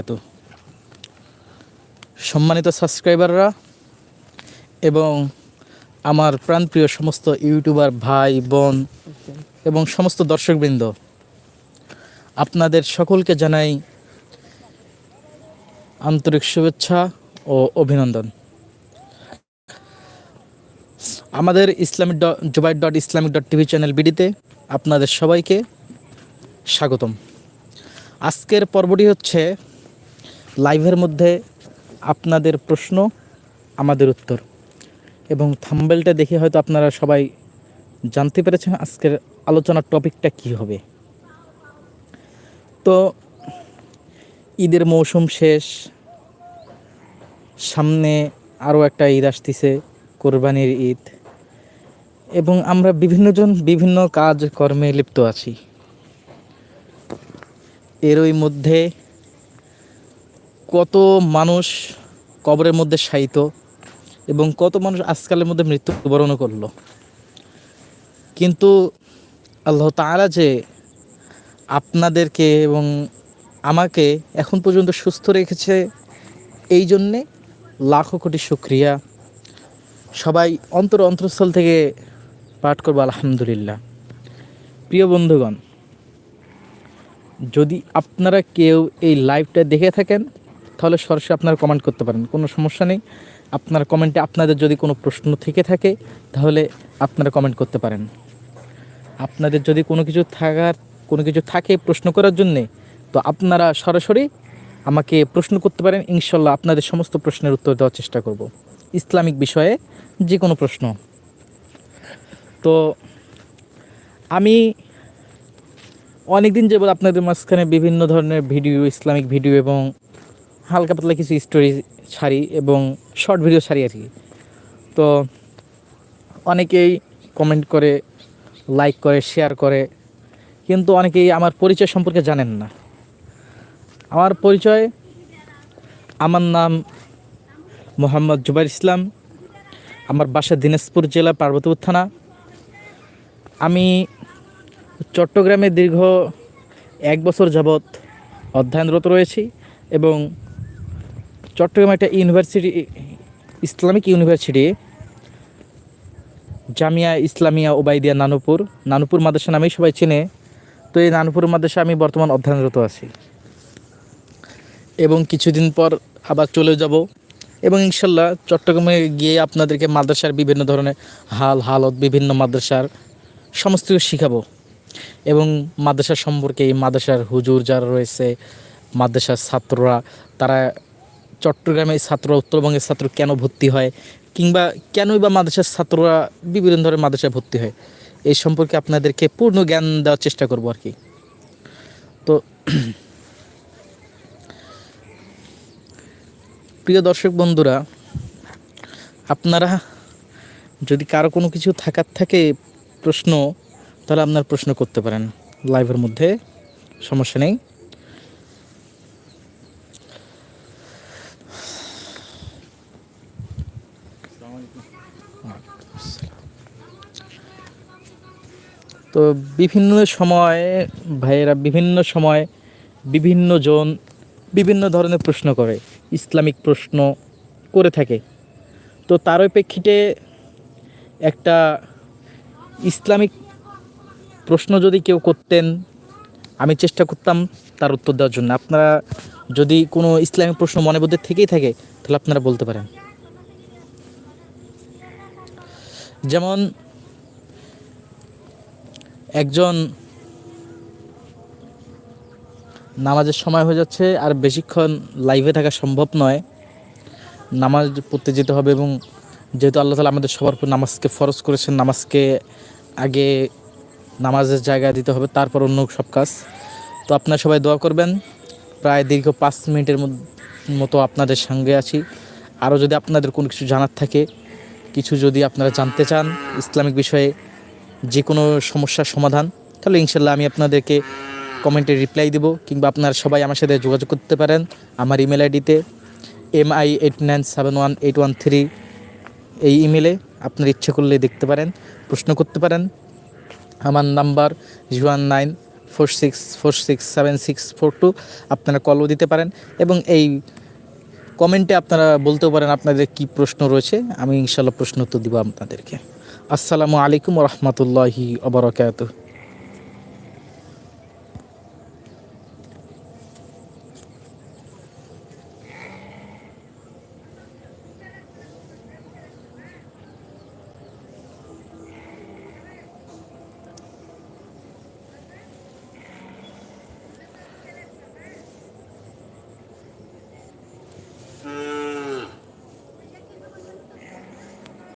এত। সম্মানিত সাবস্ক্রাইবাররা এবং আমার প্রাণপ্রিয় সমস্ত ইউটিউবার ভাই, বোন এবং সমস্ত দর্শকবৃন্দ, আপনাদের সকলকে জানাই আন্তরিক শুভেচ্ছা ও অভিনন্দন। আমাদের Islamic Jubai dot Islamic dot TV channel বিডিতে আপনাদের সবাইকে স্বাগতম। আজকের পর্বটি হচ্ছে লাইভের মধ্যে আপনাদের প্রশ্ন, আমাদের উত্তর। এবং থাম্বেলটা দেখে হয়তো আপনারা সবাই জানতে পেরেছেন আজকের আলোচনার টপিকটা কি হবে। তো, ঈদের মৌসুম শেষ, সামনে আরও একটা ঈদ আসতেছে, কোরবানির ঈদ। এবং আমরা বিভিন্নজন বিভিন্ন কাজ কর্মে লিপ্ত আছি। এরই মধ্যে কত মানুষ কবরের মধ্যে শায়িত এবং কত মানুষ আজকালের মধ্যে মৃত্যুবরণও করল। কিন্তু আল্লাহ তাআলা যে আপনাদেরকে এবং আমাকে এখন পর্যন্ত সুস্থ রেখেছে, এই জন্যে লাখো কোটি শুক্রিয়া। সবাই অন্তর অন্তঃস্থল থেকে পাঠ করব, আলহামদুলিল্লাহ। প্রিয় বন্ধুগণ, যদি আপনারা কেউ এই লাইভটা দেখে থাকেন তাহলে সরাসরি আপনারা কমেন্ট করতে পারেন, কোনো সমস্যা নেই। আপনার কমেন্টে আপনাদের যদি কোনো প্রশ্ন থেকে থাকে, তাহলে আপনারা কমেন্ট করতে পারেন। আপনাদের যদি কোনো কিছু থাকার, কোনো কিছু থাকে প্রশ্ন করার জন্যে, তো আপনারা সরাসরি আমাকে প্রশ্ন করতে পারেন, ইনশাল্লাহ আপনাদের সমস্ত প্রশ্নের উত্তর দেওয়ার চেষ্টা করব। ইসলামিক বিষয়ে যে কোনো প্রশ্ন। তো আমি অনেক দিন যাবত আপনাদের মাঝখানে বিভিন্ন ধরনের ভিডিও, ইসলামিক ভিডিও এবং হালকা পাতলা কিছু স্টোরি ছাড়ি এবং শর্ট ভিডিও ছাড়ি আর কি। তো অনেকেই কমেন্ট করে লাইক করে শেয়ার করে, কিন্তু অনেকেই আমার পরিচয় সম্পর্কে জানেন না। আমার পরিচয়, আমার নাম মোহাম্মদ জুবাইর ইসলাম। আমার বাসা দিনাজপুর জেলা পার্বতীপুর থানা। আমি চট্টগ্রামে দীর্ঘ এক বছর যাবৎ অধ্যয়নরত রয়েছি এবং চট্টগ্রাম একটা university, Islamic university, Jamia Islamia Obaidia Nanupur. Nanupur মাদ্রাসা নামেই সবাই চেনে। তো এই নানুপুর মাদ্রাসা আমি বর্তমান অধ্যয়নরত আছি। এবং কিছুদিন পর আবার চলে যাব। এবং ইনশাল্লাহ চট্টগ্রামে গিয়ে আপনাদেরকে মাদ্রাসার বিভিন্ন ধরনের হাল, হালত, বিভিন্ন মাদ্রাসার সমস্ত কিছু শিখাবো। এবং মাদ্রাসা সম্পর্কে এই মাদ্রাসার হুজুর যারা রয়েছে, মাদ্রাসার ছাত্ররা, তারা চট্টগ্রামের ছাত্ররা উত্তরবঙ্গের ছাত্র কেন ভর্তি হয়? কিংবা কেনই বা মাদ্রাসার ছাত্ররা বিভিন্ন ধরনের মাদ্রাসায় ভর্তি হয়? এই সম্পর্কে আপনাদেরকে পূর্ণ জ্ঞান দেওয়ার চেষ্টা করব আর কি। তো প্রিয় দর্শক বন্ধুরা, আপনারা যদি কারও কোনো কিছু থাকার থাকে প্রশ্ন, তাহলে আপনার প্রশ্ন করতে পারেন। লাইভের মধ্যে সমস্যা নেই। তো বিভিন্ন সময় ভাইয়েরা বিভিন্ন সময় বিভিন্ন জন বিভিন্ন ধরনের প্রশ্ন করে, ইসলামিক প্রশ্ন করে থাকে। তো তার প্রেক্ষিতে একটা ইসলামিক প্রশ্ন যদি কেউ করতেন, আমি চেষ্টা করতাম তার উত্তর দেওয়ার জন্য। আপনারা যদি কোনো ইসলামিক প্রশ্ন মনে মধ্যে থেকেই থাকে, তাহলে আপনারা বলতে পারেন। যেমন একজন নামাজের সময় হয়ে যাচ্ছে আর বেশিক্ষণ লাইভে থাকা সম্ভব নয়। নামাজ পড়তে যেতে হবে এবং যেহেতু আল্লাহ তালা আমাদের সবার উপর নামাজকে ফরজ করেছেন, নামাজকে আগে নামাজের জায়গা দিতে হবে, তারপর অন্য সব কাজ। তো আপনারা সবাই দোয়া করবেন। প্রায় দীর্ঘ পাঁচ মিনিটের মতো আপনাদের সঙ্গে আছি। আরও যদি আপনাদের কোনো কিছু জানার থাকে কিছু যদি আপনারা জানতে চান ইসলামিক বিষয়ে যে কোনো সমস্যার সমাধান, তাহলে ইনশাল্লাহ আমি আপনাদেরকে কমেন্টে রিপ্লাই দেবো কিংবা আপনারা সবাই আমার সাথে যোগাযোগ করতে পারেন। আমার ইমেল আইডিতে M I eight nine seven one eight one three এই ইমেলে আপনার ইচ্ছে করলে দেখতে পারেন, প্রশ্ন করতে পারেন। আমার number one nine four six four six seven six four two আপনারা কলও দিতে পারেন এবং এই কমেন্টে আপনারা বলতে পারেন আপনাদের কি প্রশ্ন রয়েছে, আমি ইনশাল্লাহ প্রশ্ন উত্তর দিব আপনাদেরকে। আসসালামু আলাইকুম রহমতুল্লাহি অবরকাত